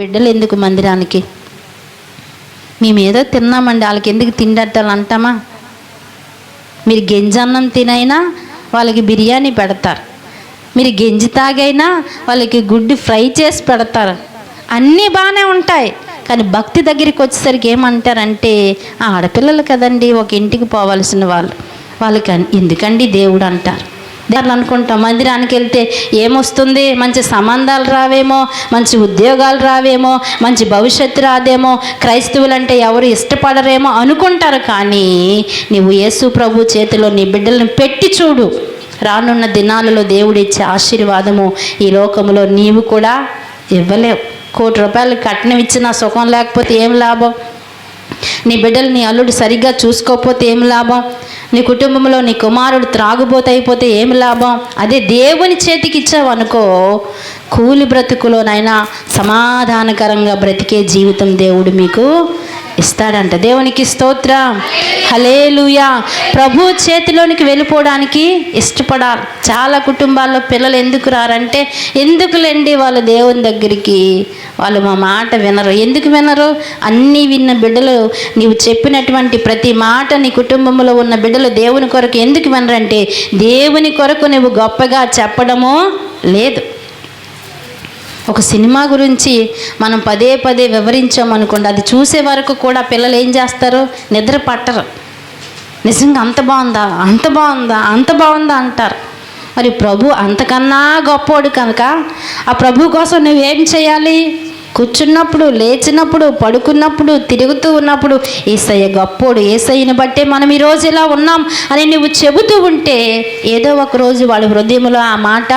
బిడ్డలు ఎందుకు మందిరానికి? మేము ఏదో తిన్నామండి వాళ్ళకి ఎందుకు తిండట్టాలి అంటామా? మీరు అన్నం తినైనా వాళ్ళకి బిర్యానీ పెడతారు. మీరు గెంజి తాగైనా వాళ్ళకి గుడ్డు ఫ్రై చేసి పెడతారు. అన్నీ బాగానే ఉంటాయి కానీ భక్తి దగ్గరికి వచ్చేసరికి ఏమంటారంటే ఆడపిల్లలు కదండి ఒక ఇంటికి పోవాల్సిన వాళ్ళు. వాళ్ళకి ఎందుకండి దేవుడు అంటారు. దేవుడు అనుకుంటాం మందిరానికి వెళ్తే ఏమొస్తుంది? మంచి సంబంధాలు రావేమో? మంచి ఉద్యోగాలు రావేమో? మంచి భవిష్యత్తు రాదేమో? క్రైస్తవులు అంటే ఎవరు ఇష్టపడరేమో అనుకుంటారు కానీ నువ్వు యేసు ప్రభు చేతిలో నీ బిడ్డలను పెట్టి చూడు. రానున్న దినాలలో దేవుడు ఇచ్చే ఆశీర్వాదము ఈ లోకములో నీవు కూడా ఇవ్వలేవు. కోటి రూపాయలు కట్నం ఇచ్చిన సుఖం లేకపోతే ఏం లాభం? నీ బిడ్డలు నీ అల్లుడు సరిగ్గా చూసుకోకపోతే ఏం లాభం? నీ కుటుంబంలో నీ కుమారుడు త్రాగుబోత అయిపోతే ఏమి లాభం? అదే దేవుని చేతికి ఇచ్చావు అనుకో కూలి బ్రతుకులోనైనా సమాధానకరంగా బ్రతికే జీవితం దేవుడు మీకు ఇస్తాడంట. దేవునికి స్తోత్రం. హలేలుయా ప్రభు చేతిలోనికి వెళ్ళిపోవడానికి ఇష్టపడాలి. చాలా కుటుంబాల్లో పిల్లలు ఎందుకు రారంటే ఎందుకులేండి వాళ్ళ దేవుని దగ్గరికి? వాళ్ళు మా మాట వినరు. ఎందుకు వినరు? అన్నీ విన్న బిడ్డలు నీవు చెప్పినటువంటి ప్రతి మాట నీ కుటుంబంలో ఉన్న బిడ్డలు దేవుని కొరకు ఎందుకు వినరంటే దేవుని కొరకు నువ్వు గొప్పగా చెప్పడము లేదు. ఒక సినిమా గురించి మనం పదే పదే వివరించామనుకోండి అది చూసే వరకు కూడా పిల్లలు ఏం చేస్తారు? నిద్ర పట్టరు. నిజంగా అంత బాగుందా? అంత బాగుందా? అంత బాగుందా అంటారు. మరి ప్రభు అంతకన్నా గొప్పోడు కనుక ఆ ప్రభు కోసం నువ్వేం చేయాలి? కూర్చున్నప్పుడు లేచినప్పుడు పడుకున్నప్పుడు తిరుగుతూ ఉన్నప్పుడు ఏసయ్య గొప్పోడు ఏసయ్యని బట్టే మనం ఈరోజు ఇలా ఉన్నాం అని నువ్వు చెబుతూ ఉంటే ఏదో ఒక రోజు వాళ్ళ హృదయంలో ఆ మాట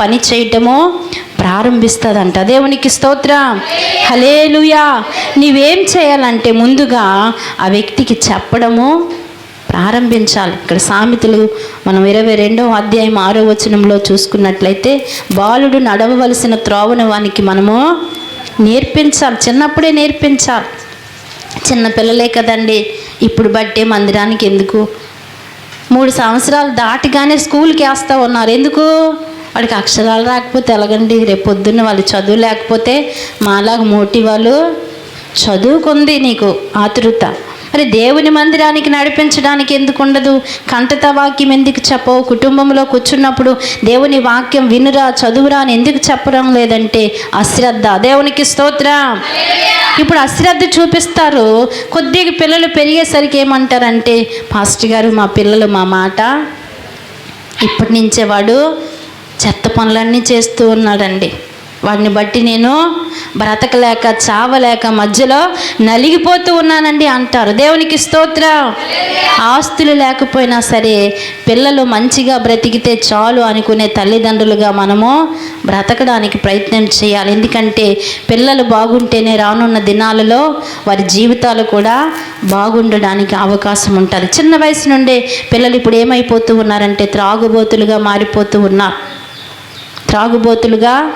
పని చేయటము ప్రారంభిస్తుందంట. దేవునికి స్తోత్రం. హలేలుయా నీవేం చేయాలంటే ముందుగా ఆ వ్యక్తికి చెప్పడము ప్రారంభించాలి. ఇక్కడ సామెతలు మనం ఇరవై రెండవ అధ్యాయం ఆరో వచనంలో చూసుకున్నట్లయితే బాలుడు నడవవలసిన త్రోవను వానికి మనము నేర్పించాలి. చిన్నప్పుడే నేర్పించాలి. చిన్న పిల్లలే కదండి. ఇప్పుడు బట్టే మందిరానికి ఎందుకు? మూడు సంవత్సరాలు దాటిగానే స్కూల్కి వేస్తూ ఉన్నారు. ఎందుకు? వాడికి అక్షరాలు రాకపోతే ఎలాగండి? రేపు పొద్దున్న వాళ్ళు చదువు లేకపోతే మాలాగా మోటి వాళ్ళు చదువుకుంది నీకు ఆతృత. మరి దేవుని మందిరానికి నడిపించడానికి ఎందుకు ఉండదు? కంటత వాక్యం ఎందుకు చెప్పవు? కుటుంబంలో కూర్చున్నప్పుడు దేవుని వాక్యం వినురా చదువురా అని ఎందుకు చెప్పడం లేదంటే అశ్రద్ధ. దేవునికి స్తోత్రం. ఇప్పుడు అశ్రద్ధ చూపిస్తారు. కొద్దిగా పిల్లలు పెరిగేసరికి ఏమంటారంటే పాస్టర్ గారు మా పిల్లలు మా మాట ఇప్పటి నుంచే వాడు చెత్త పనులన్నీ చేస్తూ ఉన్నాడండి. వాడిని బట్టి నేను బ్రతకలేక చావలేక మధ్యలో నలిగిపోతూ ఉన్నానండి అంటారు. దేవునికి స్తోత్రం. ఆస్తులు లేకపోయినా సరే పిల్లలు మంచిగా బ్రతికితే చాలు అనుకునే తల్లిదండ్రులుగా మనము బ్రతకడానికి ప్రయత్నం చేయాలి. ఎందుకంటే పిల్లలు బాగుంటేనే రానున్న దినాలలో వారి జీవితాలు కూడా బాగుండడానికి అవకాశం ఉంటుంది. చిన్న వయసు నుండే పిల్లలు ఇప్పుడు ఏమైపోతూ ఉన్నారంటే త్రాగుబోతులుగా మారిపోతూ ఉన్నారు. త్రాగుబోతులుగా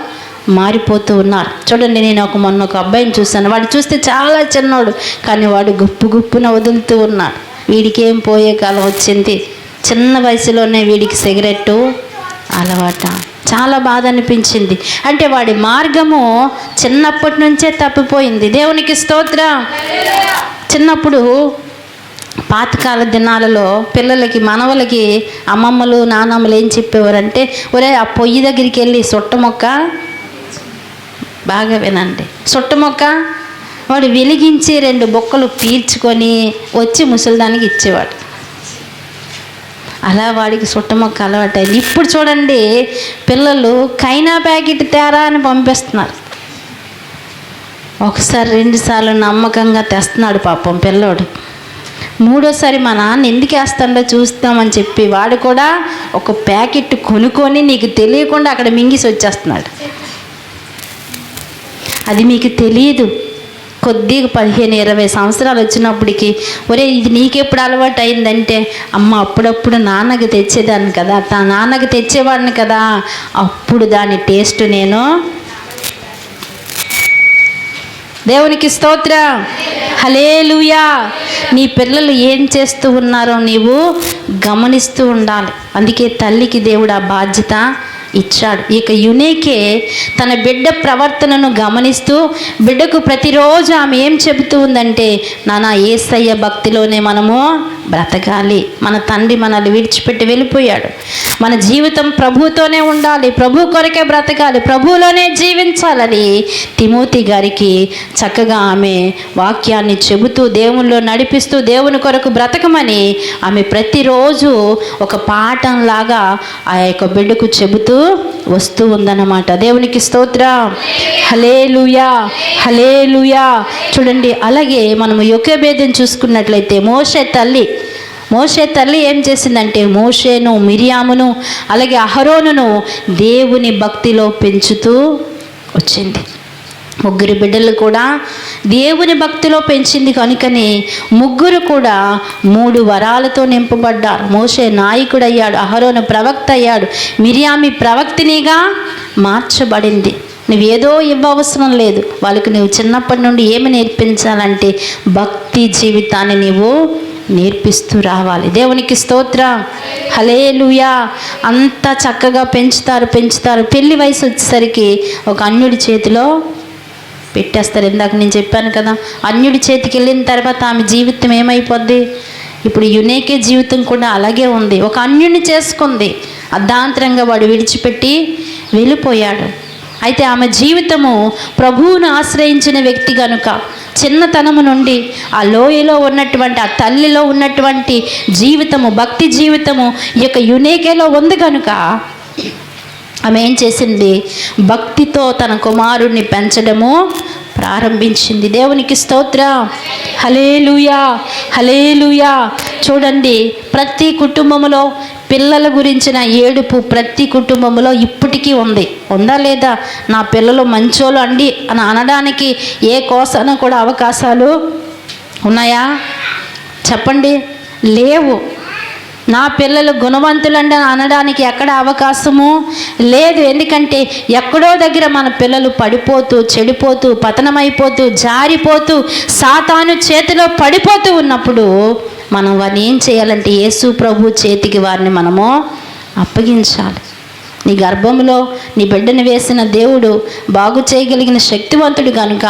మారిపోతూ ఉన్నారు. చూడండి నేను ఒక మొన్న ఒక అబ్బాయిని చూశాను. వాడు చూస్తే చాలా చిన్నోడు కానీ వాడు గుప్పు గుప్పున వదులుతూ ఉన్నాడు వీడికి ఏం పోయే కాలం వచ్చింది? చిన్న వయసులోనే వీడికి సిగరెట్టు అలవాట. చాలా బాధ అనిపించింది. అంటే వాడి మార్గము చిన్నప్పటి నుంచే తప్పిపోయింది. దేవునికి స్తోత్రం. చిన్నప్పుడు పాతకాల దినాలలో పిల్లలకి మనవలకి అమ్మమ్మలు నానమ్మలు ఏం చెప్పేవారంటే ఒరే ఆ పొయ్యి దగ్గరికి వెళ్ళి సొట్ట మొక్క బాగా వినండి. సొట్ట మొక్క వాడు వెలిగించి రెండు బొక్కలు పీల్చుకొని వచ్చి ముసలిదానికి ఇచ్చేవాడు. అలా వాడికి సుట్ట మొక్క అలవాటైంది. ఇప్పుడు చూడండి పిల్లలు కైనా ప్యాకెట్ తేరా అని పంపిస్తున్నారు. ఒకసారి రెండుసార్లు నమ్మకంగా తెస్తున్నాడు పాపం పిల్లోడు. మూడోసారి మా నాన్న ఎందుకు వేస్తాడో చూస్తామని చెప్పి వాడు కూడా ఒక ప్యాకెట్ కొనుక్కొని నీకు తెలియకుండా అక్కడ మింగిసి వచ్చేస్తున్నాడు. అది మీకు తెలియదు. కొద్దిగా పదిహేను ఇరవై సంవత్సరాలు వచ్చినప్పటికి ఒరే ఇది నీకెప్పుడు అలవాటు అయిందంటే అమ్మ అప్పుడప్పుడు నాన్నకి తెచ్చేదాన్ని కదా తా నాన్నకి తెచ్చేవాడిని కదా అప్పుడు దాని టేస్ట్ నేను దేవునికి స్తోత్ర. హలేలుయా నీ పిల్లలు ఏం చేస్తూ ఉన్నారో నీవు గమనిస్తూ ఉండాలి. అందుకే తల్లికి దేవుడు ఆ బాధ్యత ఇచ్చాడు. ఇక యునేకే తన బిడ్డ ప్రవర్తనను గమనిస్తూ బిడ్డకు ప్రతిరోజు ఆమె ఏం చెబుతూ ఉందంటే నానా ఏసయ్య భక్తిలోనే మనము బ్రతకాలి. మన తండ్రి మనల్ని విడిచిపెట్టి వెళ్ళిపోయాడు. మన జీవితం ప్రభుతోనే ఉండాలి. ప్రభు కొరకే బ్రతకాలి. ప్రభువులోనే జీవించాలని తిమోతి గారికి చక్కగా ఆమె వాక్యాన్ని చెబుతూ దేవునిలో నడిపిస్తూ దేవుని కొరకు బ్రతకమని ఆమె ప్రతిరోజు ఒక పాఠంలాగా ఆ యొక్క బిడ్డకు చెబుతూ వస్తూ ఉందన్నమాట. దేవునికి స్తోత్ర. హలేలుయా హలేలుయా చూడండి అలాగే మనము యొక్క భేదం చూసుకున్నట్లయితే మోషే తల్లి మోషే తల్లి ఏం చేసిందంటే మోషేను మిరియామును అలాగే అహరోనును దేవుని భక్తిలో పెంచుతూ వచ్చింది. ముగ్గురు బిడ్డలు కూడా దేవుని భక్తిలో పెంచింది కనుకని ముగ్గురు కూడా మూడు వరాలతో నింపబడ్డారు. మోషే నాయకుడయ్యాడు అహరోను ప్రవక్త అయ్యాడు మిరియామి ప్రవక్తినిగా మార్చబడింది. నువ్వేదో ఇవ్వవసరం లేదు. వాళ్ళకి నువ్వు చిన్నప్పటి నుండి ఏమి నేర్పించాలంటే భక్తి జీవితాన్ని నీవు నేర్పిస్తూ రావాలి. దేవునికి స్తోత్ర. హలే లూయా అంత చక్కగా పెంచుతారు పెంచుతారు. పెళ్ళి వయసు వచ్చేసరికి ఒక అన్యుడి చేతిలో పెట్టేస్తారు. ఇందాక నేను చెప్పాను కదా అన్యుడి చేతికి వెళ్ళిన తర్వాత ఆమె జీవితం ఏమైపోద్ది? ఇప్పుడు యునేకే జీవితం కూడా అలాగే ఉంది. ఒక అన్యుడిని చేసుకుంది. అర్ధాంతరంగా వాడు విడిచిపెట్టి వెళ్ళిపోయాడు. అయితే ఆమె జీవితము ప్రభువును ఆశ్రయించిన వ్యక్తి కనుక చిన్నతనము నుండి ఆ లోయలో ఉన్నటువంటి ఆ తల్లిలో ఉన్నటువంటి జీవితము భక్తి జీవితము ఈ యొక్క యునేకేలో ఉంది కనుక ఆమె ఏం చేసింది? భక్తితో తన కుమారుణ్ణి పెంచడము ప్రారంభించింది. దేవునికి స్తోత్ర. హలేలుయా హలేలుయా చూడండి ప్రతి కుటుంబంలో పిల్లల గురించిన ఏడుపు ప్రతి కుటుంబంలో ఇప్పటికీ ఉంది. ఉందా లేదా? నా పిల్లలు మంచోళ్ళు అండి అని అనడానికి ఏ కోసాన కూడా అవకాశాలు ఉన్నాయా? చెప్పండి. లేవు. నా పిల్లలు గుణవంతులండి అనడానికి ఎక్కడ అవకాశము? లేదు ఎందుకంటే ఎక్కడో దగ్గర మన పిల్లలు పడిపోతూ చెడిపోతూ పతనమైపోతూ జారిపోతూ సాతాను చేతిలో పడిపోతూ ఉన్నప్పుడు మనం వారిని ఏం చేయాలంటే యేసు ప్రభు చేతికి వారిని మనము అప్పగించాలి. నీ గర్భంలో నీ బిడ్డను వేసిన దేవుడు బాగు చేయగలిగిన శక్తివంతుడు కనుక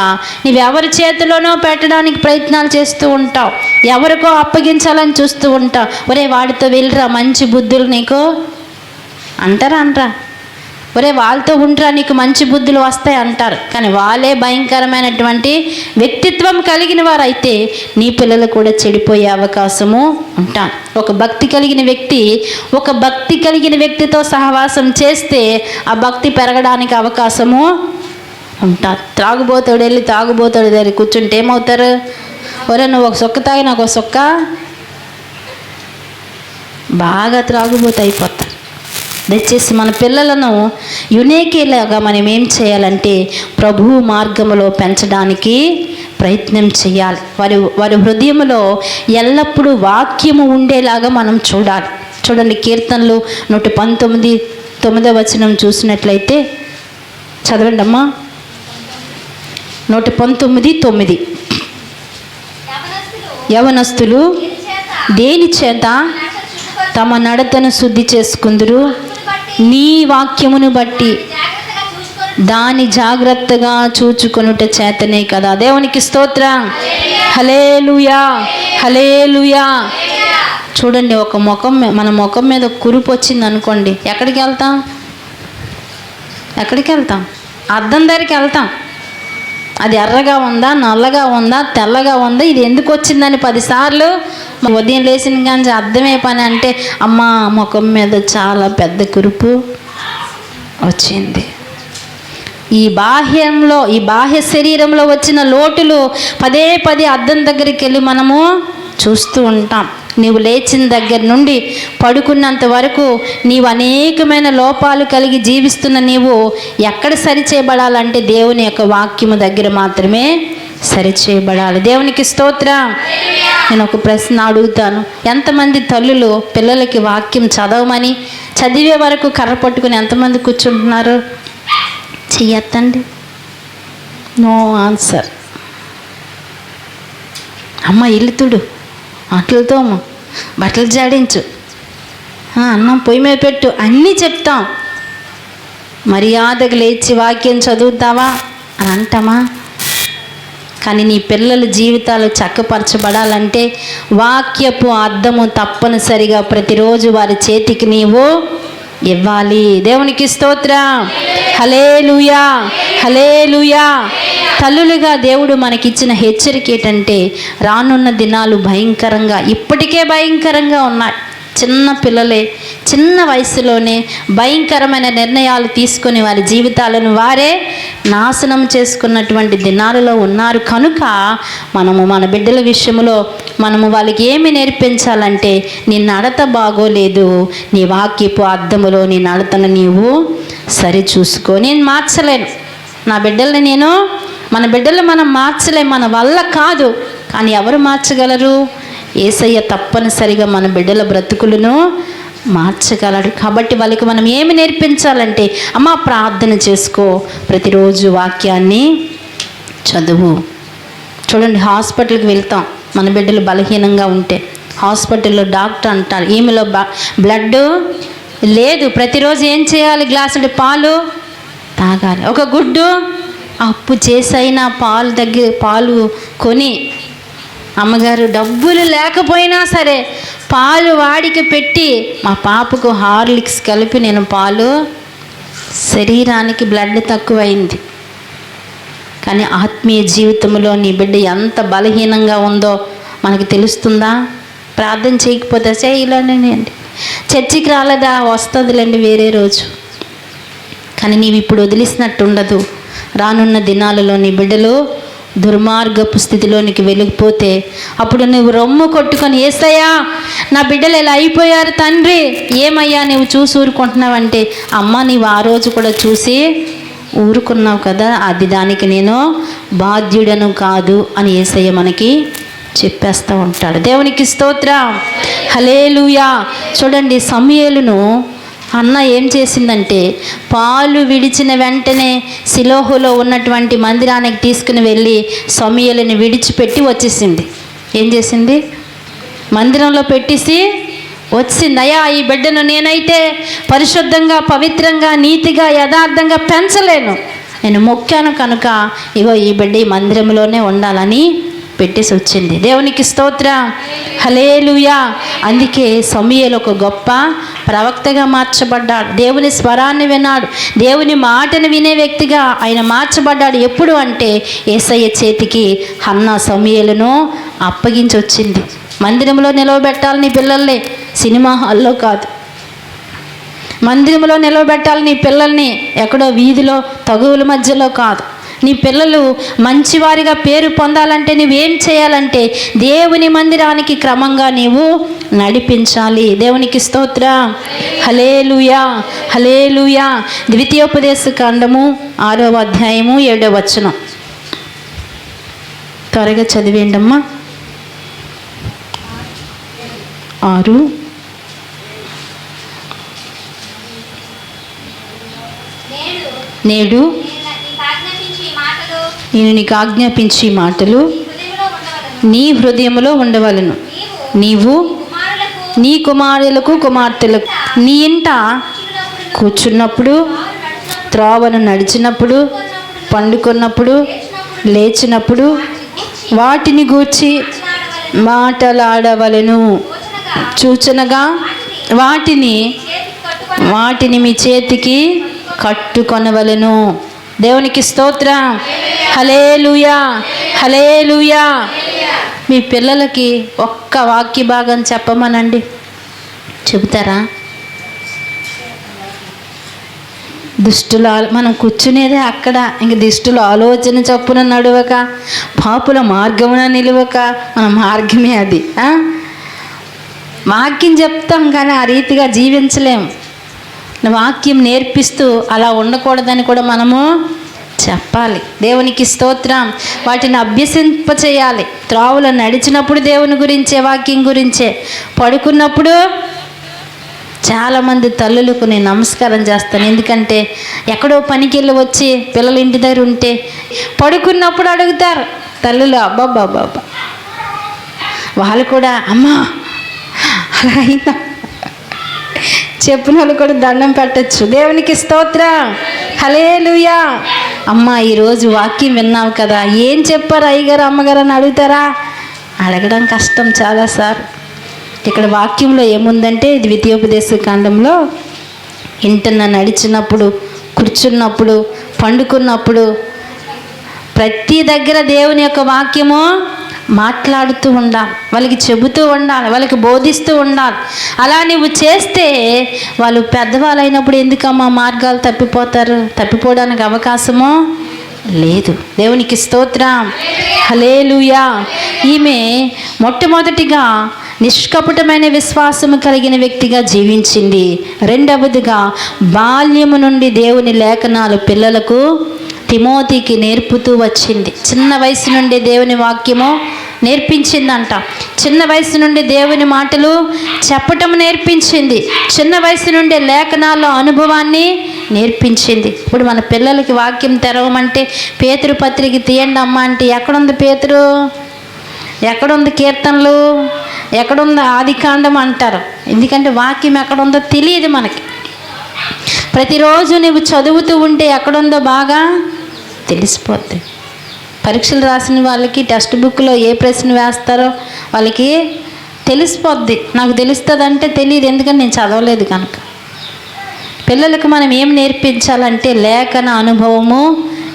నీవెవరి చేతిలోనో పెట్టడానికి ప్రయత్నాలు చేస్తూ ఉంటావు. ఎవరికో అప్పగించాలని చూస్తూ ఉంటావు. ఒరే వాడితో వెళ్ళిరా మంచి బుద్ధులు నీకు. అంటారా అంటారా ఒరే వాళ్ళతో ఉండరా నీకు మంచి బుద్ధులు వస్తాయి అంటారు. కానీ వాళ్ళే భయంకరమైనటువంటి వ్యక్తిత్వం కలిగిన వారైతే నీ పిల్లలు కూడా చెడిపోయే అవకాశము ఉంటాను ఒక భక్తి కలిగిన వ్యక్తి ఒక భక్తి కలిగిన వ్యక్తితో సహవాసం చేస్తే ఆ భక్తి పెరగడానికి అవకాశము ఉంటారు. త్రాగుబోతాడు వెళ్ళి తాగుబోతాడు దగ్గర కూర్చుంటే ఏమవుతారు? ఒరే నువ్వు ఒక సొక్క తాగి నాకు ఒక సొక్క. బాగా త్రాగుబోతు అయిపోతారు. దయచేసి మన పిల్లలను యునేకేలాగా మనం ఏం చేయాలంటే ప్రభు మార్గములో పెంచడానికి ప్రయత్నం చేయాలి. వారి వారి హృదయంలో ఎల్లప్పుడూ వాక్యము ఉండేలాగా మనం చూడాలి. చూడండి కీర్తనలు నూట పంతొమ్మిది తొమ్మిదో వచనం చూసినట్లయితే చదవండి అమ్మా నూట పంతొమ్మిది తొమ్మిది. యవనస్తులు దేని చేత? తమ నడతను శుద్ధి చేసుకుందురు. నీ వాక్యమును బట్టి దాని జాగ్రత్తగా చూచుకొనుట చేతనే కదా. దేవునికి స్తోత్ర. హలేలుయా హలేలుయా చూడండి ఒక ముఖం మన ముఖం మీద కురుపు వచ్చింది అనుకోండి. ఎక్కడికి వెళ్తాం? ఎక్కడికి వెళ్తాం? అద్దం దగ్గరికి వెళ్తాం. అది ఎర్రగా ఉందా నల్లగా ఉందా తెల్లగా ఉందా ఇది ఎందుకు వచ్చిందని పదిసార్లు ఉదయం లేచిన కానీ అర్థమే పని అంటే అమ్మ ముఖం మీద చాలా పెద్ద కురుపు వచ్చింది. ఈ బాహ్యంలో ఈ బాహ్య శరీరంలో వచ్చిన లోటులు పదే పదే అద్దం దగ్గరికి వెళ్ళి మనము చూస్తూ ఉంటాం. నీవు లేచిన దగ్గర నుండి పడుకున్నంత వరకు నీవు అనేకమైన లోపాలు కలిగి జీవిస్తున్న నీవు ఎక్కడ సరిచేయబడాలంటే దేవుని యొక్క వాక్యము దగ్గర మాత్రమే సరిచేయబడాలి. దేవునికి స్తోత్ర. నేను ఒక ప్రశ్న అడుగుతాను. ఎంతమంది తల్లులు పిల్లలకి వాక్యం చదవమని చదివే వరకు కర్ర పట్టుకుని ఎంతమంది కూర్చుంటున్నారు? చెయ్యత్తండి నో ఆన్సర్. అమ్మ ఇల్లుతుడు అట్లతో బట్టలు జాడించు. అన్నం పొయ్యి మీద పెట్టు. అన్నీ చెప్తాం. మర్యాదకు లేచి వాక్యం చదువుతావా? అని అంటామా? కానీ నీ పిల్లల జీవితాలు చక్కపరచబడాలంటే వాక్యపు అర్థము తప్పనిసరిగా ప్రతిరోజు వారి చేతికి నీవు ఇవ్వాలి. దేవునికి స్తోత్ర. హలేలుయా హలేలుయా తల్లులుగా దేవుడు మనకిచ్చిన హెచ్చరిక ఏంటంటే రానున్న దినాలు భయంకరంగా ఇప్పటికే భయంకరంగా ఉన్నాయి. చిన్న పిల్లలే చిన్న వయసులోనే భయంకరమైన నిర్ణయాలు తీసుకొని వారి జీవితాలను వారే నాశనం చేసుకున్నటువంటి దినాలలో ఉన్నారు. కనుక మనము మన బిడ్డల విషయంలో మనము వాళ్ళకి ఏమి నేర్పించాలంటే నీ నడత బాగోలేదు నీ వాక్యపు అర్థములో నీ నడతను నీవు సరి చూసుకో నేను మార్చలేను. నా బిడ్డల్ని నేను మన బిడ్డలు మనం మార్చలేం మన వల్ల కాదు. కానీ ఎవరు మార్చగలరు? ఏసయ్య తప్పనిసరిగా మన బిడ్డల బ్రతుకులను మార్చగలడు. కాబట్టి వాళ్ళకి మనం ఏమి నేర్పించాలంటే అమ్మ ప్రార్థన చేసుకో. ప్రతిరోజు వాక్యాన్ని చదువు. చూడండి హాస్పిటల్కి వెళ్తాం. మన బిడ్డలు బలహీనంగా ఉంటే హాస్పిటల్లో డాక్టర్ అంటారు. ఈమెలో బ్లడ్ లేదు. ప్రతిరోజు ఏం చేయాలి? గ్లాసుడు పాలు తాగాలి. ఒక గుడ్డు అప్పు చేసైనా పాలు దగ్గర పాలు కొని అమ్మగారు డబ్బులు లేకపోయినా సరే పాలు వాడికి పెట్టి మా పాపకు హార్లిక్స్ కలిపి నేను పాలు శరీరానికి బ్లడ్ తక్కువైంది. కానీ ఆత్మీయ జీవితంలో నీ బిడ్డ ఎంత బలహీనంగా ఉందో మనకు తెలుస్తుందా? ప్రార్థన చేయకపోతే చేయలేండి అండి. చర్చికి రాలేదా? వస్తుందిలేండి వేరే రోజు. కానీ నీవు ఇప్పుడు వదిలిసినట్టు ఉండదు. రానున్న దినాలలో నీ బిడ్డలు దుర్మార్గపు స్థితిలోనికి వెళ్ళిపోతే అప్పుడు నువ్వు రొమ్ము కొట్టుకొని ఏసయ్యా నా బిడ్డలు ఇలా అయిపోయారు తండ్రి? ఏమయ్యా నువ్వు చూసి ఊరుకుంటున్నావంటే? అమ్మ నీవు ఆ రోజు కూడా చూసి ఊరుకున్నావు కదా అది దానికి నేను బాధ్యుడను కాదు అని ఏసయ్య మనకి చెప్పేస్తూ ఉంటాడు. దేవునికి స్తోత్రం. హలేలుయా చూడండి సమయలును అన్న ఏం చేసిందంటే పాలు విడిచిన వెంటనే సిలోహులో ఉన్నటువంటి మందిరానికి తీసుకుని వెళ్ళి సమయలని విడిచిపెట్టి వచ్చేసింది. ఏం చేసింది? మందిరంలో పెట్టేసి వచ్చింది అయ్యా ఈ బిడ్డను నేనైతే పరిశుద్ధంగా పవిత్రంగా నీతిగా యథార్థంగా పెంచలేను. నేను మొక్కాను కనుక ఇగో ఈ బిడ్డ ఈ మందిరంలోనే ఉండాలని పెట్టేసి వచ్చింది. దేవునికి స్తోత్ర. హలేలుయా అందుకే సమయలు ఒక గొప్ప ప్రవక్తగా మార్చబడ్డాడు. దేవుని స్వరాన్ని విన్నాడు. దేవుని మాటను వినే వ్యక్తిగా ఆయన మార్చబడ్డాడు. ఎప్పుడు అంటే ఏసయ్య చేతికి అన్న సమయలను అప్పగించి వచ్చింది మందిరంలో నిలవబెట్టాలని పిల్లల్ని. సినిమా హాల్లో కాదు. మందిరంలో నిలవబెట్టాలని పిల్లల్ని. ఎక్కడో వీధిలో తగువుల మధ్యలో కాదు. నీ పిల్లలు మంచివారిగా పేరు పొందాలంటే నువ్వేం చేయాలంటే దేవుని మందిరానికి క్రమంగా నీవు నడిపించాలి. దేవునికి స్తోత్ర. హలేలుయా హలేలుయా ద్వితీయోపదేశ కాండము ఆరవ అధ్యాయము ఏడవ వచనం. త్వరగా చదివేయండమ్మా ఆరు. నేడు నేను నీకు ఆజ్ఞాపించి మాటలు నీ హృదయంలో ఉండవలను. నీవు నీ కుమారులకు కుమార్తెలకు నీ ఇంట కూర్చున్నప్పుడు త్రోవను నడిచినప్పుడు పండుకున్నప్పుడు లేచినప్పుడు వాటిని గూర్చి మాటలాడవలను. సూచనగా వాటిని వాటిని మీ చేతికి కట్టుకొనవలను. దేవునికి స్తోత్రం. హలేలుయా హలేలుయా మీ పిల్లలకి ఒక్క వాక్య భాగం చెప్పమనండి. చెబుతారా? దుష్టుల ఆలో- మనం కూర్చునేదే అక్కడ. ఇంక దుష్టుల ఆలోచన చప్పున నడవక పాపుల మార్గమున నిలవక మన మార్గమే అది వాక్యం చెప్తాం కానీ ఆ రీతిగా జీవించలేం. వాక్యం నేర్పిస్తూ అలా ఉండకూడదని కూడా మనము చెప్పాలి. దేవునికి స్తోత్రం. వాటిని అభ్యసింప చేయాలి. త్రావులో నడిచినప్పుడు దేవుని గురించే వాక్యం గురించే. పడుకున్నప్పుడు చాలామంది తల్లులకు నేను నమస్కారం చేస్తాను. ఎందుకంటే ఎక్కడో పనికి వెళ్ళి వచ్చి పిల్లలు ఇంటి దగ్గర ఉంటే పడుకున్నప్పుడు అడుగుతారు. తల్లులు అబ్బాబ్బాబ్బా వాళ్ళు కూడా అమ్మా అలా అయిందా? చెప్పిన వాళ్ళు కూడా దండం పెట్టచ్చు. దేవునికి స్తోత్ర. హలేలుయా అమ్మ ఈరోజు వాక్యం విన్నావు కదా. ఏం చెప్పారు అయ్యగారు అమ్మగారు అని అడుగుతారా? అడగడం కష్టం చాలా సార్. ఇక్కడ వాక్యంలో ఏముందంటే ద్వితీయోపదేశ కాండంలో ఇంటన్న నడిచినప్పుడు కూర్చున్నప్పుడు పండుకున్నప్పుడు ప్రతి దగ్గర దేవుని యొక్క వాక్యము మాట్లాడుతూ ఉండాలి వాళ్ళకి చెబుతూ ఉండాలి వాళ్ళకి బోధిస్తూ ఉండాలి. అలా నువ్వు చేస్తే వాళ్ళు పెద్దవాళ్ళు అయినప్పుడు ఎందుకమ్మా మార్గాలు తప్పిపోతారు? తప్పిపోవడానికి అవకాశము లేదు. దేవునికి స్తోత్రం. హలేలుయా ఈమె మొట్టమొదటిగా నిష్కపటమైన విశ్వాసము కలిగిన వ్యక్తిగా జీవించింది. రెండవదిగా బాల్యము నుండి దేవుని లేఖనాలు పిల్లలకు తిమోతికి నేర్పుతూ వచ్చింది. చిన్న వయసు నుండి దేవుని వాక్యము నేర్పించిందంట. చిన్న వయసు నుండి దేవుని మాటలు చెప్పటం నేర్పించింది. చిన్న వయసు నుండి లేఖనాల్లో అనుభవాన్ని నేర్పించింది. ఇప్పుడు మన పిల్లలకి వాక్యం తెరవమంటే పేతురు పత్రిక తీయండి అమ్మ అంటే ఎక్కడుంది పేతురు? ఎక్కడుంది కీర్తనలు? ఎక్కడుంది ఆదికాండం అంటారు. ఎందుకంటే వాక్యం ఎక్కడుందో తెలియదు మనకి. ప్రతిరోజు నువ్వు చదువుతూ ఉంటే ఎక్కడుందో బాగా తెలిసిపోద్ది. పరీక్షలు రాసిన వాళ్ళకి టెక్స్ట్ బుక్లో ఏ ప్రశ్న వేస్తారో వాళ్ళకి తెలిసిపోద్ది. నాకు తెలుస్తుంది అంటే తెలియదు. ఎందుకంటే నేను చదవలేదు కనుక. పిల్లలకు మనం ఏం నేర్పించాలంటే లేఖన అనుభవము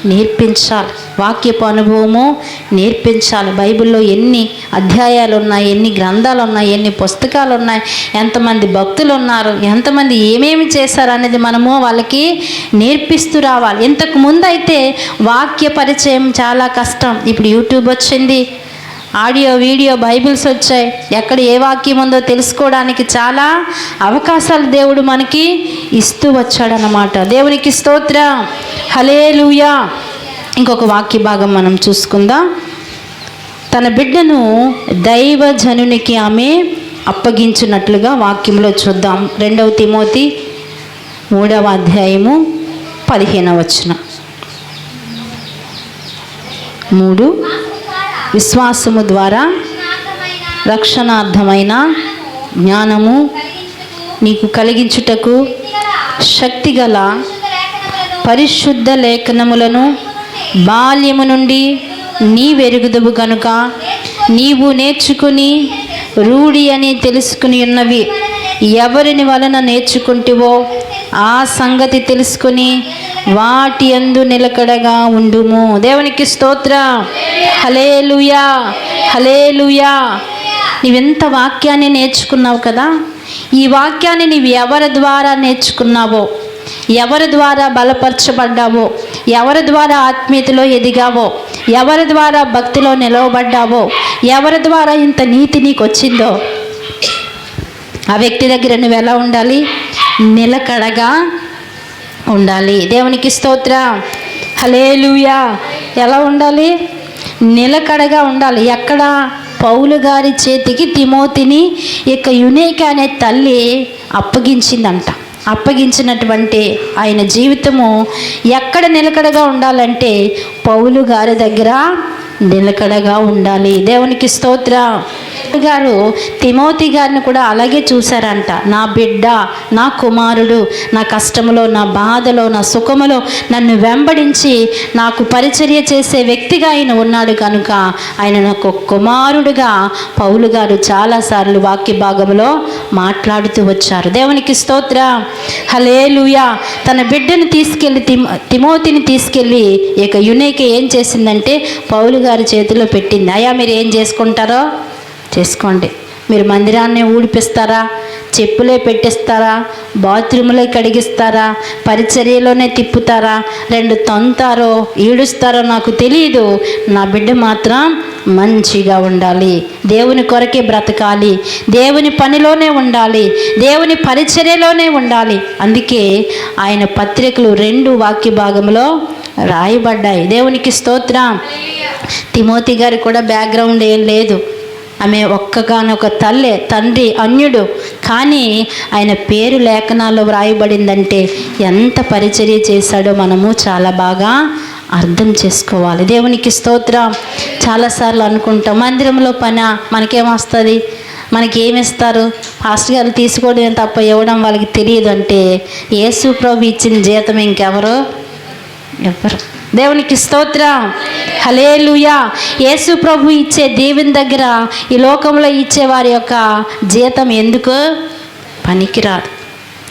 నేర్పించాలి. వాక్యపు అనుభవము నేర్పించాలి. బైబిల్లో ఎన్ని అధ్యాయాలు ఉన్నాయి ఎన్ని గ్రంథాలు ఉన్నాయి ఎన్ని పుస్తకాలు ఉన్నాయి ఎంతమంది భక్తులు ఉన్నారు ఎంతమంది ఏమేమి చేశారు అనేది మనము వాళ్ళకి నేర్పిస్తూ రావాలి. ఇంతకు ముందు అయితే వాక్య పరిచయం చాలా కష్టం. ఇప్పుడు యూట్యూబ్ వచ్చింది ఆడియో వీడియో బైబిల్స్ వచ్చాయి. ఎక్కడ ఏ వాక్యం ఉందో తెలుసుకోవడానికి చాలా అవకాశాలు దేవుడు మనకి ఇస్తూ వచ్చాడనమాట దేవునికి స్తోత్రం. హలేలుయా ఇంకొక వాక్య భాగం మనం చూసుకుందాం. తన బిడ్డను దైవజనునికి ఆమె అప్పగించినట్లుగా వాక్యంలో చూద్దాం. రెండవ తిమోతి మూడవ అధ్యాయము పదిహేనవ వచనం. మూడు. విశ్వాసము ద్వారా రక్షణార్థమైన జ్ఞానము నీకు కలిగించుటకు శక్తిగల పరిశుద్ధ లేఖనములను బాల్యము నుండి నీ వెరుగుదవు గనుక నీవు నేర్చుకుని రూఢి అని తెలుసుకుని ఉన్నవి. ఎవరిని వలన నేర్చుకుంటివో ఆ సంగతి తెలుసుకుని వాటి అందు నిలకడగా ఉండుము. దేవునికి స్తోత్ర. హలేలుయా హలేలుయా నీవెంత వాక్యాన్ని నేర్చుకున్నావు కదా? ఈ వాక్యాన్ని నీవు ఎవరి ద్వారా నేర్చుకున్నావో? ఎవరి ద్వారా బలపరచబడ్డావో ఎవరి ద్వారా ఆత్మీయతలో ఎదిగావో ఎవరి ద్వారా భక్తిలో నిలవబడ్డావో ఎవరి ద్వారా ఇంత నీతి నీకు వచ్చిందో ఆ వ్యక్తి దగ్గర నువ్వు ఎలా ఉండాలి? నిలకడగా ఉండాలి. దేవునికి స్తోత్ర. హలేలుయా ఎలా ఉండాలి? నిలకడగా ఉండాలి. ఎక్కడ? పౌలు గారి చేతికి తిమోతిని ఇక యునేక అనే తల్లి అప్పగించిందంట. అప్పగించినటువంటి ఆయన జీవితము ఎక్కడ నిలకడగా ఉండాలంటే పౌలు గారి దగ్గర నిలకడగా ఉండాలి. దేవునికి స్తోత్ర. గారు తిమోతి గారిని కూడా అలాగే చూశారంట. నా బిడ్డ నా కుమారుడు నా కష్టములో నా బాధలో నా సుఖములో నన్ను వెంబడించి నాకు పరిచర్య చేసే వ్యక్తిగా ఆయన ఉన్నాడు కనుక ఆయన నాకు కుమారుడుగా పౌలు గారు చాలాసార్లు వాక్య భాగంలో మాట్లాడుతూ వచ్చారు. దేవునికి స్తోత్ర. హలేలుయా తన బిడ్డను తీసుకెళ్ళి తిమో తిమోతిని తీసుకెళ్ళి ఇక యునేక ఏం చేసిందంటే పౌలు గారు చేతిలో పెట్టింది. అయ్యా మీరు ఏం చేసుకుంటారో చేసుకోండి. మీరు మందిరాన్ని ఊడిపిస్తారా? చెప్పులే పెట్టిస్తారా? బాత్రూములే కడిగిస్తారా? పరిచర్యలోనే తిప్పుతారా? రెండు తొంతారో ఈడుస్తారో నాకు తెలియదు నా బిడ్డ మాత్రం మంచిగా ఉండాలి. దేవుని కొరకే బ్రతకాలి. దేవుని పనిలోనే ఉండాలి. దేవుని పరిచర్యలోనే ఉండాలి. అందుకే ఆయన పత్రికలు రెండు వాక్య భాగంలో రాయబడ్డాయి. దేవునికి స్తోత్రం. తిమోతి గారి కూడా బ్యాక్గ్రౌండ్ ఏం లేదు. ఆమె ఒక్కగానొక తల్లే తండ్రి అన్యుడు. కానీ ఆయన పేరు లేఖనాల్లో వ్రాయబడిందంటే ఎంత పరిచర్య చేశాడో మనము చాలా బాగా అర్థం చేసుకోవాలి. దేవునికి స్తోత్రం. చాలాసార్లు అనుకుంటాం మందిరంలో పని? మనకేమొస్తుంది మనకి ఏమిస్తారు ఫాస్ట్ పాస్టర్ గారు తీసుకోవడం తప్ప ఇవ్వడం వాళ్ళకి తెలియదు. అంటే యేసు ప్రభు ఇచ్చిన జీతం ఇంకెవరు? ఎవరు దేవునికి స్తోత్ర. హలేలుయా యేసు ప్రభు ఇచ్చే దేవుని దగ్గర ఈ లోకంలో ఇచ్చే వారి యొక్క జీతం ఎందుకు? పనికిరాదు.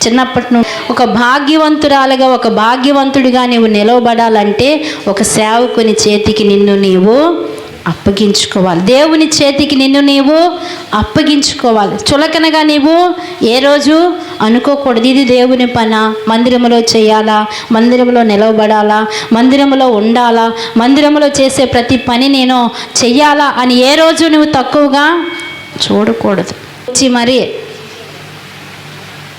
చిన్నప్పటి నుండి ఒక భాగ్యవంతురాలుగా ఒక భాగ్యవంతుడిగా నీవు నిలవబడాలంటే ఒక సేవకుని చేతికి నిన్ను నీవు అప్పగించుకోవాలి. దేవుని చేతికి నిన్ను నీవు అప్పగించుకోవాలి. చులకనగా నీవు ఏ రోజు అనుకోకూడదు. ఇది దేవుని పన. మందిరంలో చేయాలా? మందిరంలో నిలవబడాలా? మందిరంలో ఉండాలా? మందిరంలో చేసే ప్రతి పని నేను చెయ్యాలా అని ఏ రోజు నువ్వు తక్కువగా చూడకూడదు. వచ్చి మరి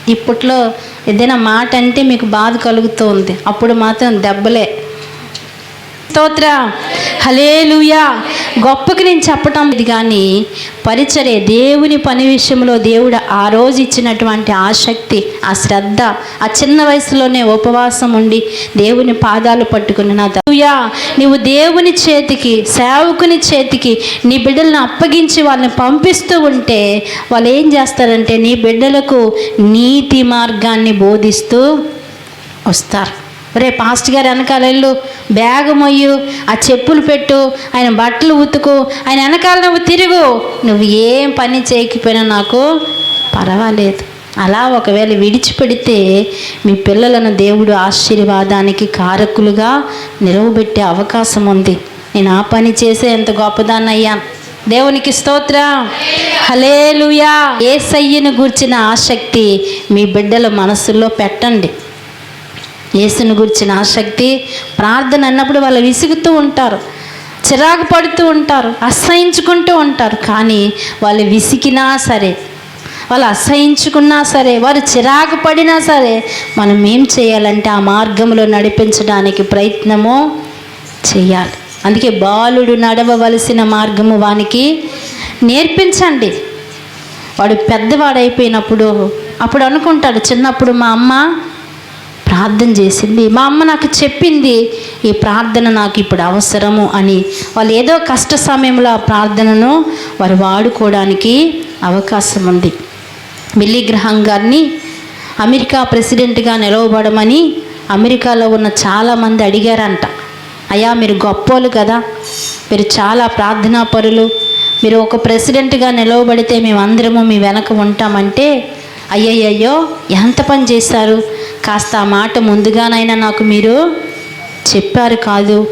ఇప్పట్లో ఏదైనా మాట అంటే మీకు బాధ కలుగుతుంది. అప్పుడు మాత్రం దెబ్బలే. స్తోత్ర. హలేలుయా గొప్పకి నేను చెప్పటం ఇది కానీ పరిచరే దేవుని పని విషయంలో దేవుడు ఆ రోజు ఇచ్చినటువంటి ఆసక్తి ఆ శ్రద్ధ ఆ చిన్న వయసులోనే ఉపవాసం ఉండి దేవుని పాదాలు పట్టుకుని నా హల్లెలూయా. నీవు దేవుని చేతికి సేవకుని చేతికి నీ బిడ్డలను అప్పగించి వాళ్ళని పంపిస్తూ ఉంటే వాళ్ళు ఏం చేస్తారంటే నీ బిడ్డలకు నీతి మార్గాన్ని బోధిస్తూ వస్తారు. రే పాస్ట్ గారు వెనకాల వెళ్ళు బ్యాగ్ మొయ్యు ఆ చెప్పులు పెట్టు ఆయన బట్టలు ఉతుకు ఆయన వెనకాల నువ్వు తిరుగు. నువ్వు ఏం పని చేయకపోయినా నాకు పర్వాలేదు. అలా ఒకవేళ విడిచిపెడితే మీ పిల్లలను దేవుడు ఆశీర్వాదానికి కారకులుగా నిలవబెట్టే అవకాశం ఉంది. నేను ఆ పని చేసే ఎంత గొప్పదాన్నయ్యా దేవునికి స్తోత్ర. హలేలుయా ఏ సయ్యను గూర్చిన ఆసక్తి మీ బిడ్డల మనసుల్లో పెట్టండి. యేసుని గురించిన ఆసక్తి ప్రార్థన అన్నప్పుడు వాళ్ళు విసుగుతూ ఉంటారు చిరాకు పడుతూ ఉంటారు అసహించుకుంటూ ఉంటారు. కానీ వాళ్ళు విసికినా సరే వాళ్ళు అసహించుకున్నా సరే వారు చిరాకు పడినా సరే మనం ఏం చేయాలంటే ఆ మార్గంలో నడిపించడానికి ప్రయత్నము చేయాలి. అందుకే బాలుడు నడవవలసిన మార్గము వానికి నేర్పించండి. వాడు పెద్దవాడైపోయినప్పుడు అప్పుడు అనుకుంటాడు చిన్నప్పుడు మా అమ్మ ప్రార్థన చేసింది. మా అమ్మ నాకు చెప్పింది ఈ ప్రార్థన నాకు ఇప్పుడు అవసరము అని. వాళ్ళు ఏదో కష్ట సమయంలో ఆ ప్రార్థనను వారు వాడుకోవడానికి అవకాశం ఉంది. మిల్లి గ్రహం గారిని అమెరికా ప్రెసిడెంట్గా నిలవబడమని అమెరికాలో ఉన్న చాలామంది అడిగారంట. అయ్యా మీరు గొప్పోలు కదా మీరు చాలా ప్రార్థనా పరులు మీరు ఒక ప్రెసిడెంట్గా నిలవబడితే మేమందరము మీ వెనక ఉంటామంటే అయ్యయ్యో ఎంత పని చేశారు? కాస్త ఆ మాట ముందుగానైనా నాకు మీరు చెప్పారు కాదు.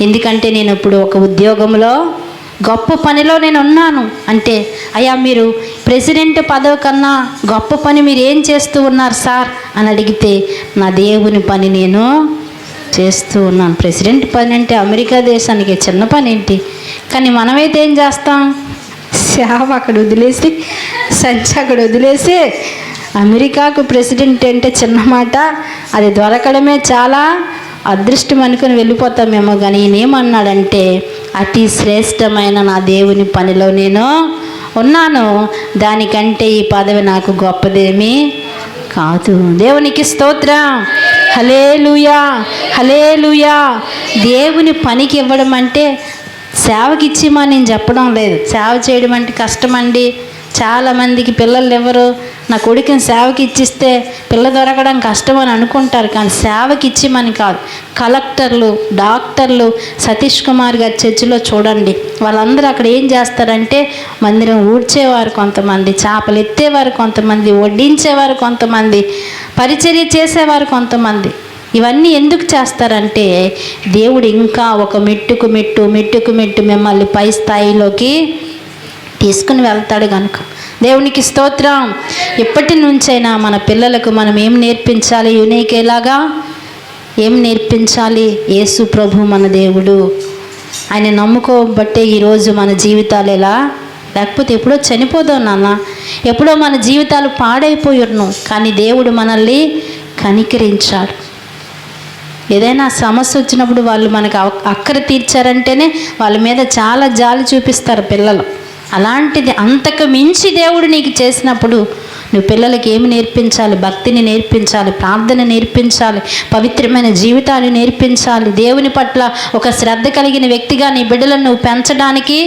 ఎందుకంటే నేను ఇప్పుడు ఒక ఉద్యోగంలో గొప్ప పనిలో నేను ఉన్నాను అంటే అయ్యా మీరు ప్రెసిడెంట్ పదవి కన్నా గొప్ప పని మీరు ఏం చేస్తూ ఉన్నారు సార్? అని అడిగితే నా దేవుని పని నేను చేస్తూ ఉన్నాను. ప్రెసిడెంట్ పని అంటే అమెరికా దేశానికి చిన్న పని ఏంటి? కానీ మనమైతే ఏం చేస్తాం? సేవ అక్కడ వదిలేసి సంచి అక్కడ వదిలేసి అమెరికాకు ప్రెసిడెంట్ అంటే చిన్న మాట. అది దొరకడమే చాలా అదృష్టం అనుకుని వెళ్ళిపోతామేమో కానీ ఈయన ఏమన్నాడంటే అతి శ్రేష్టమైన నా దేవుని పనిలో నేను ఉన్నాను. దానికంటే ఈ పదవి నాకు గొప్పదేమీ కాదు. దేవునికి స్తోత్రం. హలేలుయా హలేలుయా దేవుని పనికి ఇవ్వడం అంటే సేవకిచ్చిమా నేను చెప్పడం లేదు. సేవ చేయడం అంటే కష్టమండి. చాలామందికి పిల్లలు ఎవరు? నా కొడుకుని సేవకి ఇచ్చిస్తే పిల్ల దొరకడం కష్టం అని అనుకుంటారు కానీ సేవకి ఇచ్చిమని కాదు. కలెక్టర్లు డాక్టర్లు సతీష్ కుమార్ గారి చర్చిలో చూడండి. వాళ్ళందరూ అక్కడ ఏం చేస్తారంటే మందిరం ఊడ్చేవారు కొంతమంది చేపలు ఎత్తేవారు కొంతమంది వడ్డించేవారు కొంతమంది పరిచర్య చేసేవారు కొంతమంది. ఇవన్నీ ఎందుకు చేస్తారంటే దేవుడు ఇంకా ఒక మెట్టుకు మెట్టు మెట్టుకు మెట్టు మిమ్మల్ని పై స్థాయిలోకి తీసుకుని వెళ్తాడు కనుక దేవునికి స్తోత్రం. ఎప్పటి నుంచైనా మన పిల్లలకు మనం ఏం నేర్పించాలి? యునేకేలాగా ఏం నేర్పించాలి? యేసు ప్రభు మన దేవుడు. ఆయన నమ్ముకోబట్టే ఈరోజు మన జీవితాలు ఎలా? లేకపోతే ఎప్పుడో చనిపోదాం నాన్న. ఎప్పుడో మన జీవితాలు పాడైపోయిను కానీ దేవుడు మనల్ని కనికరించాడు. ఏదైనా సమస్య వచ్చినప్పుడు వాళ్ళు మనకు అక్కర తీర్చారంటేనే వాళ్ళ మీద చాలా జాలి చూపిస్తారు పిల్లలు. అలాంటిది అంతకు మించి దేవుడు నీకు చేసినప్పుడు నువ్వు పిల్లలకి ఏమి నేర్పించాలి? భక్తిని నేర్పించాలి ప్రార్థన నేర్పించాలి పవిత్రమైన జీవితాన్ని నేర్పించాలి. దేవుని పట్ల ఒక శ్రద్ధ కలిగిన వ్యక్తిగా నీ బిడ్డలను నువ్వు పెంచడానికి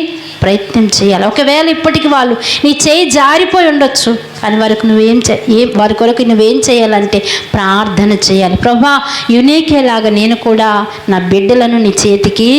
ప్రయత్నం చేయాలి. ఒకవేళ ఇప్పటికి వాళ్ళు నీ చేయి జారిపోయి ఉండొచ్చు కానీ వారికి నువ్వేం చే ఏ వారి కొరకు నువ్వేం చేయాలంటే ప్రార్థన చేయాలి. ప్రభా యునీకేలాగా నేను కూడా నా బిడ్డలను నీ చేతికి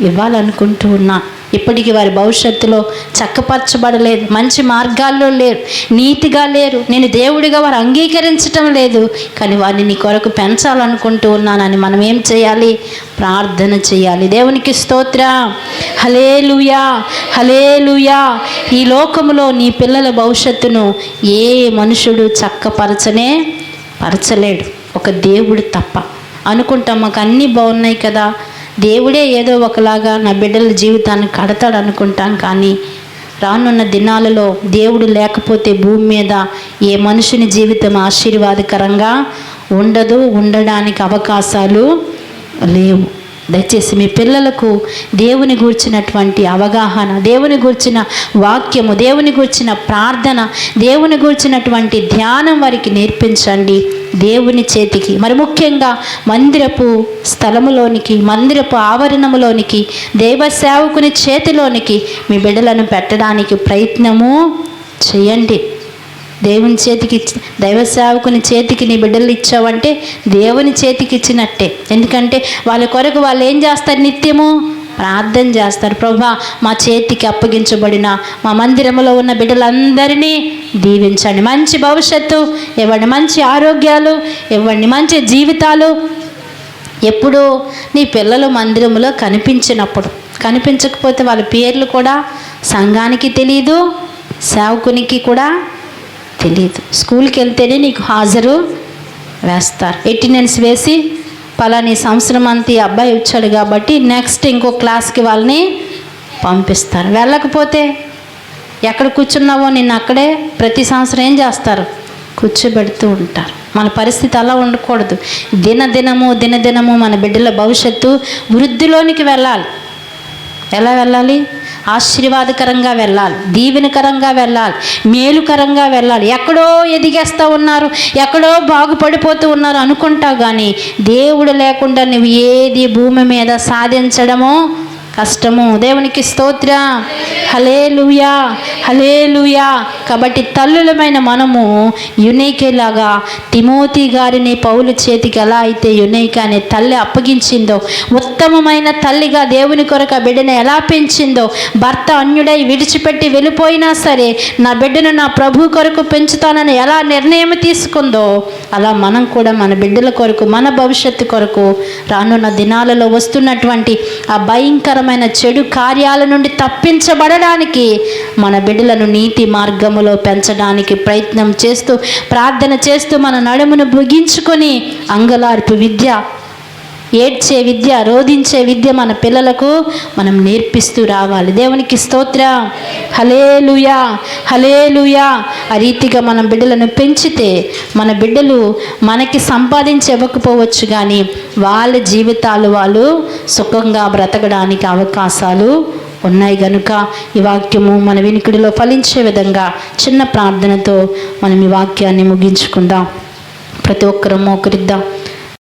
ఇవ్వాలనుకుంటూ ఉన్నా. ఇప్పటికీ వారి భవిష్యత్తులో చక్కపరచబడలేదు మంచి మార్గాల్లో లేరు నీతిగా లేరు. నేను దేవుడిగా వారు అంగీకరించటం లేదు కానీ వారిని నీ కొరకు పెంచాలనుకుంటూ ఉన్నానని మనం ఏం చేయాలి? ప్రార్థన చేయాలి. దేవునికి స్తోత్ర. హలేలుయా హలేలుయా ఈ లోకములో నీ పిల్లల భవిష్యత్తును ఏ మనుషుడు చక్కపరచనే పరచలేడు. ఒక దేవుడు తప్ప. అనుకుంటాం మాకు అన్నీ బాగున్నాయి కదా. దేవుడే ఏదో ఒకలాగా నా బిడ్డల జీవితాన్ని కడతాడు అనుకుంటాం కానీ రానున్న దినాలలో దేవుడు లేకపోతే భూమి మీద ఏ మనుషుని జీవితం ఆశీర్వాదకరంగా ఉండదు ఉండడానికి అవకాశాలు లేవు. దయచేసి మీ పిల్లలకు దేవుని గూర్చినటువంటి అవగాహన దేవుని గూర్చిన వాక్యము దేవుని గూర్చిన ప్రార్థన దేవుని గూర్చినటువంటి ధ్యానం వారికి నేర్పించండి. దేవుని చేతికి. మరి ముఖ్యంగా మందిరపు స్థలములోనికి మందిరపు ఆవరణములోనికి దేవ సేవకుని చేతిలోనికి మీ బిడ్డలను పెట్టడానికి ప్రయత్నము చేయండి. దేవుని చేతికి దైవ సేవకుని చేతికి నీ బిడ్డలు ఇచ్చావంటే దేవుని చేతికి ఇచ్చినట్టే. ఎందుకంటే వాళ్ళ కొరకు వాళ్ళు ఏం చేస్తారు నిత్యము? ప్రార్థన చేస్తారు. ప్రభా మా చేతికి అప్పగించబడిన మా మందిరంలో ఉన్న బిడ్డలందరినీ దీవించండి. మంచి భవిష్యత్తు ఇవ్వండి మంచి ఆరోగ్యాలు ఇవ్వండి మంచి జీవితాలు. ఎప్పుడు నీ పిల్లలు మందిరంలో కనిపించినప్పుడు కనిపించకపోతే వాళ్ళ పేర్లు కూడా సంఘానికి తెలియదు సేవకునికి కూడా తెలియదు స్కూల్కి వెళ్తేనే నీకు హాజరు వేస్తారు. ఎటెండెన్స్ వేసి పలాని సంవత్సరం అంతా ఈ అబ్బాయి వచ్చాడు కాబట్టి నెక్స్ట్ ఇంకో క్లాస్కి వాళ్ళని పంపిస్తారు. వెళ్ళకపోతే ఎక్కడ కూర్చున్నావో నేను అక్కడే ప్రతి సంవత్సరం ఏం చేస్తారు? కూర్చోబెడుతూ ఉంటారు. మన పరిస్థితి అలా ఉండకూడదు. దినదినము దినదినము మన బిడ్డల భవిష్యత్తు వృద్ధిలోనికి వెళ్ళాలి. ఎలా వెళ్ళాలి? ఆశీర్వాదకరంగా వెళ్ళాలి దీవెనకరంగా వెళ్ళాలి మేలుకరంగా వెళ్ళాలి. ఎక్కడో ఎదిగేస్తూ ఉన్నారు ఎక్కడో బాగుపడిపోతూ ఉన్నారు అనుకుంటావు కానీ దేవుడు లేకుండా నువ్వు ఏది భూమి మీద సాధించడమో కష్టము. దేవునికి స్తోత్ర. హలేలుయా హలేలుయా కాబట్టి తల్లులమైన మనము యునైకేలాగా తిమోతి గారిని పౌలు చేతికి ఎలా అయితే యునైక అనే తల్లి అప్పగించిందో ఉత్తమమైన తల్లిగా దేవుని కొరకు ఆ బిడ్డను ఎలా పెంచిందో భర్త అన్యుడై విడిచిపెట్టి వెళ్ళిపోయినా సరే నా బిడ్డను నా ప్రభు కొరకు పెంచుతానని ఎలా నిర్ణయం తీసుకుందో అలా మనం కూడా మన బిడ్డల కొరకు మన భవిష్యత్తు కొరకు రానున్న దినాలలో వస్తున్నటువంటి ఆ భయంకరమైన చెడు కార్యాల నుండి తప్పించబడడానికి మన బిడ్డలను నీతి మార్గములో పెంచడానికి ప్రయత్నం చేస్తూ ప్రార్థన చేస్తూ మన నడుమును భుగించుకొని అంగలార్పు విద్య ఏడ్చే విద్య రోధించే విద్య మన పిల్లలకు మనం నేర్పిస్తూ రావాలి. దేవునికి స్తోత్ర. హలేలుయా హలేలుయా ఆ రీతిగా మనం బిడ్డలను పెంచితే మన బిడ్డలు మనకి సంపాదించి ఇవ్వకపోవచ్చు కానీ వాళ్ళ జీవితాలు వాళ్ళు సుఖంగా బ్రతకడానికి అవకాశాలు ఉన్నాయి గనుక ఈ వాక్యము మన వినికిడిలో ఫలించే విధంగా చిన్న ప్రార్థనతో మనం ఈ వాక్యాన్ని ముగించుకుందాం. ప్రతి ఒక్కరూ మోకరిద్దాం